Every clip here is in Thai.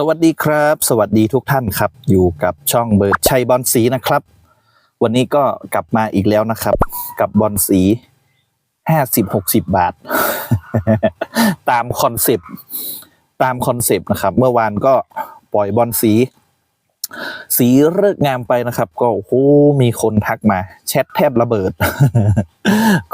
สวัสดีครับ สวัสดีทุกท่านครับ อยู่กับช่องเบิร์ดชัยบอลสีนะครับ วันนี้ก็กลับมาอีกแล้วนะครับ กับบอลสีห้าสิบหกสิบบาท ตามคอนเซปต์ตามคอนเซปต์นะครับ เมื่อวานก็ปล่อยบอลสี สีเลิกงามไปนะครับ ก็โอ้โหมีคนทักมาแชทแทบระเบิด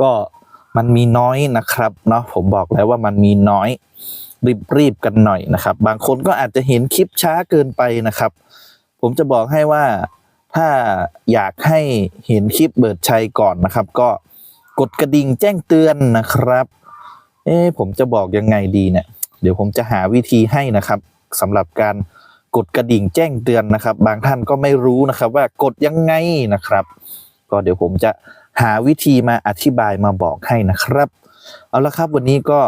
ก็มันมีน้อยนะครับเนาะผมบอกแล้วว่ามันมีน้อย รีบๆกันหน่อยนะครับ บางคนก็อาจจะเห็นคลิปช้าเกินไปนะครับ ผมจะบอกให้ว่าถ้าอยากให้เห็นคลิปเบิดชัยก่อนนะครับ ก็กดกระดิ่งแจ้งเตือนนะครับ เอ๊ผมจะบอกยังไงดีเนี่ย เดี๋ยวผมจะหาวิธีให้นะครับสำหรับการกดกระดิ่งแจ้งเตือนนะครับ บางท่านก็ไม่รู้นะครับ ว่ากดยังไงนะครับ ก็เดี๋ยวผมจะหาวิธีมาอธิบายมาบอกให้นะครับ เอาละครับวันนี้ก็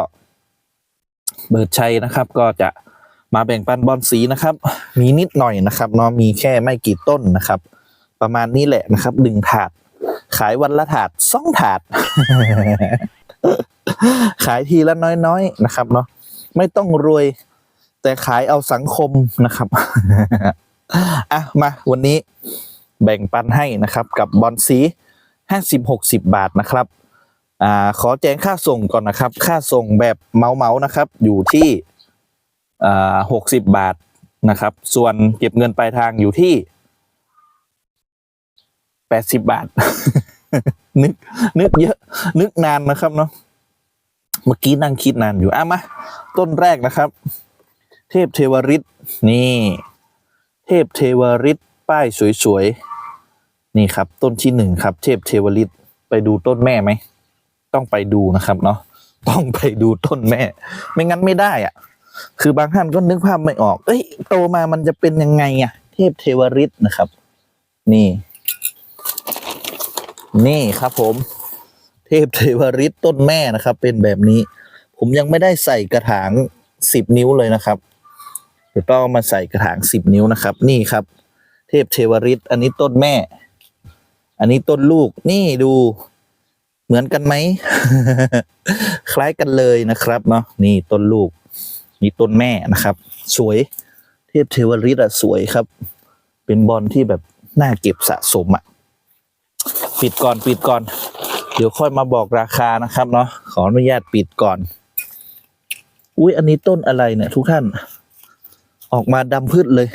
เบิร์ดชัยนะครับ ก็จะมาแบ่งปันบอลสีนะครับ มีนิดหน่อยนะครับเนาะมีแค่ไม่กี่ต้นนะครับ ประมาณนี้แหละนะครับดึงถาด ขายวันละถาดสองถาด ขายทีละน้อยๆนะครับเนาะไม่ต้องรวยแต่ขายเอาสังคมนะครับอะมาวันนี้แบ่งปันให้นะครับ กับบอลสีห้าสิบหกสิบบาทนะครับ อ่าขอแจ้งค่าส่งก่อนนะครับ ค่าส่งแบบเมาเมานะครับ อยู่ที่อ่าหกสิบบาทนะครับ ส่วนเก็บเงินปลายทางอยู่ที่แปดสิบบาท นึกนึกเยอะ นึกนานนะครับเนาะเมื่อกี้นั่งคิดนานอยู่อะมาต้นแรกนะครับ เทพเทวริตนี่ เทพเทวริตป้ายสวยๆนี่ครับ ต้นที่หนึ่งครับ เทพเทวริตไปดูต้นแม่ไหม ต้องไปดูนะครับเนาะต้องไปดูต้นแม่ ไม่งั้นไม่ได้อะคือบางท่านก็นึกภาพไม่ออก เอ้ยโตมามันจะเป็นยังไงอะเทพเทวริตนะครับ นี่ นี่ครับ ผม เทพเทวริตต้นแม่นะครับ เป็นแบบนี้ ผมยังไม่ได้ใส่กระถางสิบนิ้วเลยนะครับเดี๋ยวต้องมาใส่กระถางสิบนิ้วนะครับ นี่ครับ เทพเทวริตอันนี้ต้นแม่ อันนี้ต้นลูกนี่ดู เหมือนกันไหม คล้ายกันเลยนะครับเนาะนี่ต้นลูก นี่ต้นแม่นะครับ สวย เทพเทวริตอะสวยครับ เป็นบอลที่แบบน่าเก็บสะสมอะปิดก่อนปิดก่อน เดี๋ยวค่อยมาบอกราคานะครับเนาะขออนุญาตปิดก่อน อุ้ยอันนี้ต้นอะไรเนี่ย ทุกท่าน ออกมาดำพืชเลย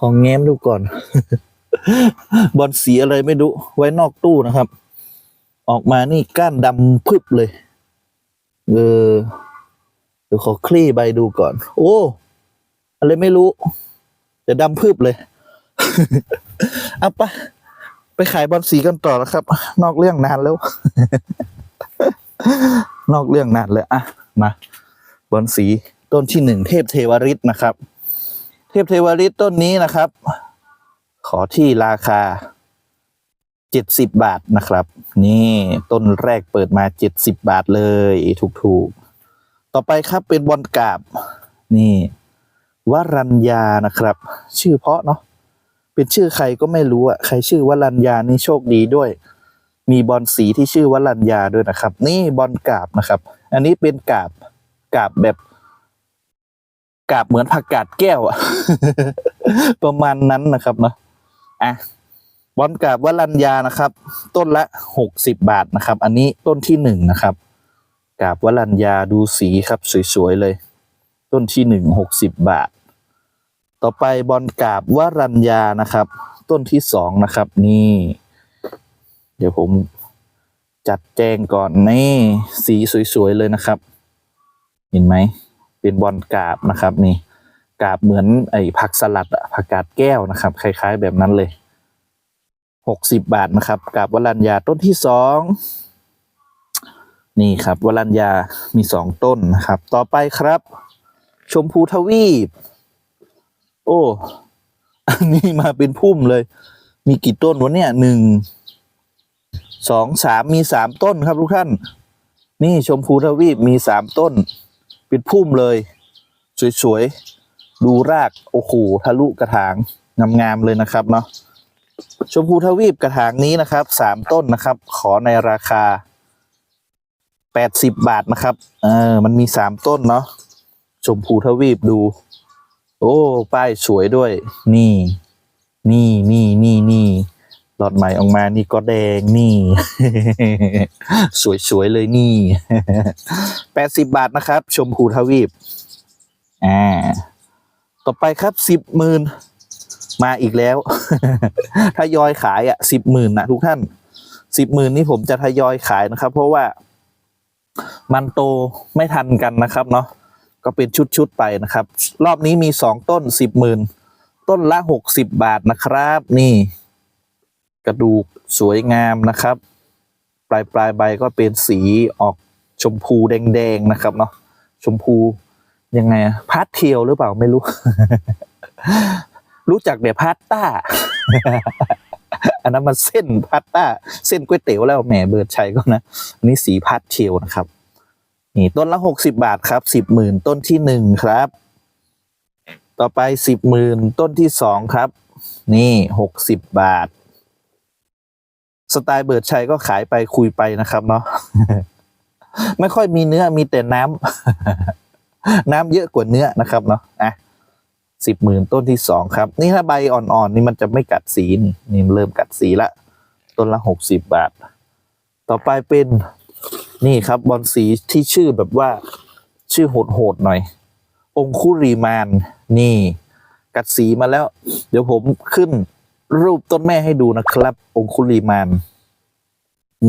ของแง้มดูก่อน บอลสีอะไรไม่รู้ไว้นอกตู้นะครับ ออกมานี่ก้านดำพึบเลย เออเดี๋ยวขอคลี่ใบดูก่อน โอ้ อะไรไม่รู้ จะดำพึบเลยเอาปะไปขายบอลสีกันต่อแล้วครับ นอกเรื่องนานแล้ว นอกเรื่องนานเลยอะมาบอลสีต้นที่หนึ่งเทพเทวริตนะครับ เทพเทวริตต้นนี้นะครับ ขอที่ราคาเจ็ดสิบบาทนะครับ นี่ต้นแรกเปิดมาเจ็ดสิบบาทเลยถูกๆ ต่อไปครับเป็นบอลกาบ นี่วรัญญานะครับ ชื่อเพาะเนาะเป็นชื่อใครก็ไม่รู้อะใครชื่อวรัญญานี่โชคดีด้วย มีบอลสีที่ชื่อวรัญญาด้วยนะครับ นี่บอลกาบนะครับ อันนี้เป็นกาบกาบแบบกาบเหมือนผักกาดแก้วอะประมาณนั้นนะครับเนาะ อะบอลกาบวรัญญานะครับ ต้นละหกสิบบาทนะครับ อันนี้ต้นที่หนึ่งนะครับกาบวรัญญาดูสีครับสวยๆเลย ต้นที่หนึ่งหกสิบบาท ต่อไปบอลกาบวรัญญานะครับ ต้นที่สองนะครับนี่ เดี๋ยวผมจัดแจงก่อนนี่สีสวยๆเลยนะครับ เห็นไหมเป็นบอลกาบนะครับนี่ กาบเหมือนไอ้ผักสลัดอะผักกาดแก้วนะครับ คล้าย ๆ แบบนั้นเลยหกสิบบาทนะครับกาบวรัญญาต้นที่สองนี่ครับวรัญญามีสองต้นนะครับ ต่อไปครับ ชมพูทวีป โอ้ อันนี้มาเป็นพุ่มเลย มีกี่ต้นวะเนี่ยหนึ่งสองสามมีสามต้นครับทุกท่าน นี่ชมพูทวีปมีสามต้น เป็นพุ่มเลย สวยๆ ดูรากโอ้โหทะลุกระถางงามๆเลยนะครับเนาะชมพูทวีปกระถางนี้นะครับสามต้นนะครับ ขอในราคาแปดสิบบาทนะครับ เออ มันมีสามต้นเนาะชมพูทวีปดู โอ้ ป้ายสวยด้วย นี่ นี่นี่นี่นี่หลอดใหม่ออกมา นี่ก็แดงนี่ สวยๆเลยนี่แปดสิบบาทนะครับ ชมพูทวีปอ่า ต่อไปครับสิบหมื่นมาอีกแล้ว ทยอยขายอะสิบหมื่นนะทุกท่านสิบหมื่นนี่ผมจะทยอยขายนะครับ เพราะว่ามันโตไม่ทันกันนะครับเนาะก็เป็นชุดๆไปนะครับ รอบนี้มีสองต้นสิบหมื่นต้นละหกสิบบาทนะครับ นี่ กระดูกสวยงามนะครับ ปลายปลายใบก็เป็นสีออกชมพูแดงๆนะครับเนาะชมพู ยังไงอะพาสเทียลหรือเปล่าไม่รู้ รู้จักแต่พาสต้า อันนั้นมันเส้นพาสต้า เส้นก๋วยเตี๋ยวแล้วแหมเบิร์ดชัยก็นะอันนี้สีพาสเทียลนะครับ นี่ต้นละหกสิบาทครับสิบหมื่นต้นที่หนึ่งครับ ต่อไปสิบหมื่นต้นที่สองครับ นี่หกสิบบาท สไตล์เบิร์ดชัยก็ขายไปคุยไปนะครับเนาะไม่ค่อยมีเนื้อมีแต่น้ำ น้ำเยอะกว่าเนื้อนะครับเนาะอะสิบหมื่นต้นที่สองครับ นี่ถ้าใบอ่อนๆนี่มันจะไม่กัดสีนี่นี่เริ่มกัดสีละ ต้นละหกสิบบาท ต่อไปเป็นนี่ครับบอลสีที่ชื่อแบบว่าชื่อโหดๆหน่อย องคุรีมานนี่ กัดสีมาแล้ว เดี๋ยวผมขึ้นรูปต้นแม่ให้ดูนะครับ องคุลีมาน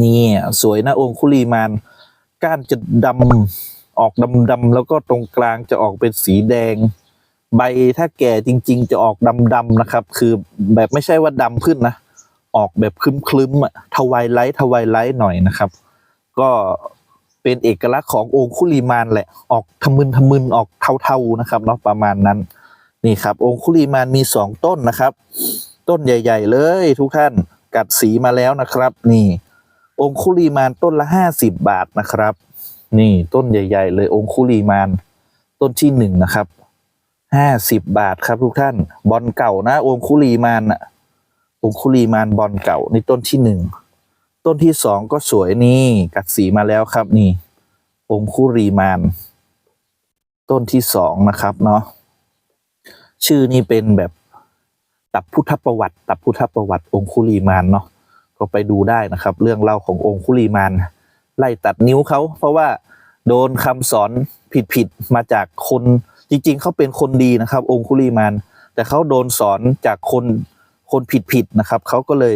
นี่สวยนะองคุลีมาน ก้านจะดำ ออกดำๆแล้วก็ตรงกลางจะออกเป็นสีแดง ใบถ้าแก่จริง ๆ จะออกดำๆนะครับ คือแบบไม่ใช่ว่าดำขึ้นนะ ออกแบบคลึ้มๆอะทวายไลท์ทวายไลท์หน่อยนะครับ ก็เป็นเอกลักษณ์ขององคุลีมานแหละ ออกทะมึนทะมึนออกเทาๆนะครับเนาะประมาณนั้นนี่ครับ องคุลีมานมีสองต้นนะครับ ต้นใหญ่ ๆ เลยทุกท่านกัดสีมาแล้วนะครับ นี่ องคุลีมานต้นละห้าสิบบาทนะครับ นี่ต้นใหญ่ ๆ เลยองคุลีมาน ต้นที่หนึ่งนะครับห้าสิบบาทครับทุกท่าน บอลเก่านะ องคุลีมานอะองคุลีมานบอลเก่านี่ต้นที่หนึ่งต้นที่สองก็สวยนี่กัดสีมาแล้วครับนี่ องคุลีมาน ต้นที่สองนะครับเนาะชื่อนี่เป็นแบบตับพุทธประวัติ ตับพุทธประวัติองคุลีมานเนาะก็ไปดูได้นะครับ เรื่องเล่าขององคุลีมาน ไล่ตัดนิ้วเขาเพราะว่าโดนคำสอนผิดๆมาจากคนจริงๆเขาเป็นคนดีนะครับ องคุลีมานแต่เขาโดนสอนจากคนคนผิดๆนะครับเขาก็เลย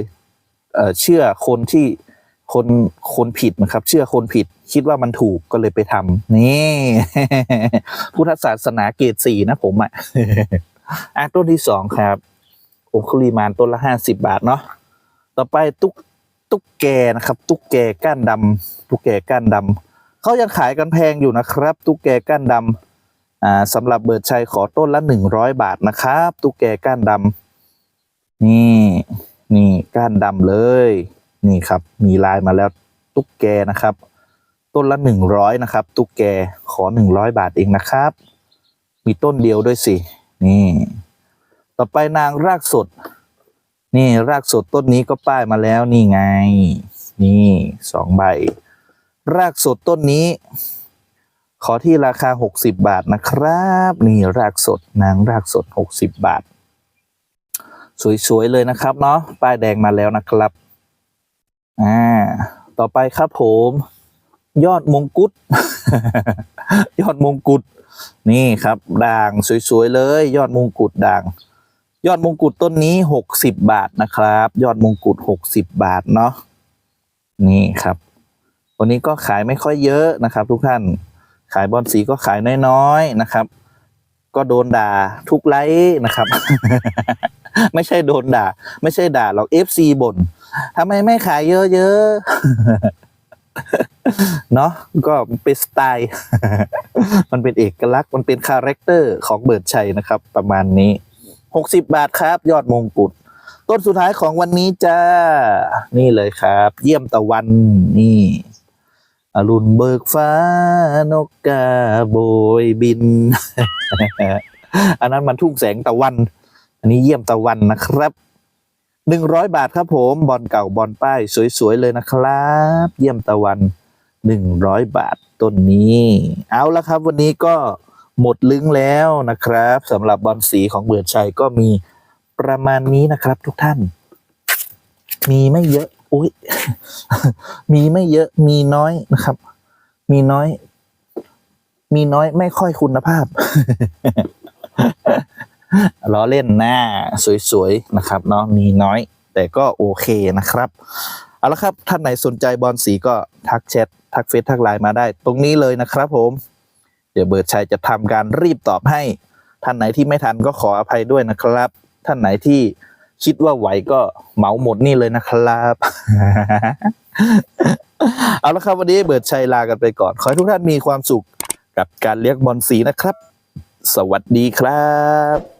เชื่อคนที่คนคนผิดนะครับ เชื่อคนผิด คิดว่ามันถูกก็เลยไปทำนี่พุทธศาสนาเกรดสี่นะผมอะอะต้นที่สองครับองคุลีมานต้นละห้าสิบบาทเนาะต่อไปตุ๊ก ตุ๊กแกนะครับ ตุ๊กแกก้านดำตุ๊กแกก้านดำเขายังขายกันแพงอยู่นะครับ ตุ๊กแกก้านดำอ่าสำหรับเบิร์ดชัยขอต้นละหนึ่งร้อยบาทนะครับ ตุ๊กแกก้านดำนี่นี่ก้านดำเลย นี่ครับ มีลายมาแล้วตุ๊กแกนะครับ ต้นละหนึ่งร้อยนะครับ ตุ๊กแกขอหนึ่งร้อยบาทเองนะครับ มีต้นเดียวด้วยสิ นี่ ต่อไปนางรากสด นี่รากสดต้นนี้ก็ป้ายมาแล้วนี่ไง นี่สองใบ รากสดต้นนี้ ขอที่ราคาหกสิบบาทนะครับ นี่รากสดนางรากสดหกสิบบาท สวย ๆ เลยนะครับเนาะป้ายแดงมาแล้วนะครับอ่าต่อไปครับผม ยอดมงกุฎยอดมงกุฎนี่ครับด่างสวย ๆ เลย ยอดมงกุฎด่าง ยอดมงกุฎต้นนี้หกสิบบาทนะครับ ยอดมงกุฎหกสิบบาทเนาะนี่ครับวันนี้ก็ขายไม่ค่อยเยอะนะครับ ทุกท่านขายบอลสีก็ขายน้อยๆนะครับ ก็โดนด่าทุกไลฟ์นะครับ ไม่ใช่โดนด่า ไม่ใช่ด่าหรอกเอฟซีบ่นทำไมไม่ขายเยอะๆเนาะก็เป็นสไตล์ มันเป็นเอกลักษณ์มันเป็นคาแรคเตอร์ของเบิร์ดชัยนะครับ ประมาณนี้ หกสิบบาทครับ ยอดมงกุฎต้นสุดท้ายของวันนี้จ้า นี่เลยครับ เยี่ยมตะวันนี่อรุณเบิกฟ้านกกาโบยบิน อันนั้นมันทุ่งแสงตะวัน อันนี้เยี่ยมตะวันนะครับหนึ่งร้อยบาทครับผมบอลเก่าบอลป้าย สวย ๆ เลยนะครับ เยี่ยมตะวันหนึ่งร้อยบาทต้นนี้ เอาละครับ วันนี้ก็ หมดลึงแล้วนะครับสำหรับบอลสีของเบิร์ดชัยก็มีประมาณนี้นะครับทุกท่าน มีไม่เยอะอุ้ยมีไม่เยอะมีน้อยนะครับ มีน้อย มีน้อยไม่ค่อยคุณภาพล้อเล่นหน้าสวยๆนะครับเนาะมีน้อย แต่ก็โอเคนะครับเอาละครับท่านไหนสนใจบอลสีก็ทักแชททักเฟซทักไลน์มาได้ ตรงนี้เลยนะครับผม เดี๋ยวเบิร์ดชัยจะทำการรีบตอบให้ ท่านไหนที่ไม่ทันก็ขออภัยด้วยนะครับ ท่านไหนที่คิดว่าไหวก็เหมาหมดนี่เลยนะครับเอาละครับวันนี้เบิร์ดชัยลากันไปก่อน ขอให้ทุกท่านมีความสุขกับการเลี้ยงบอลสีนะครับ สวัสดีครับ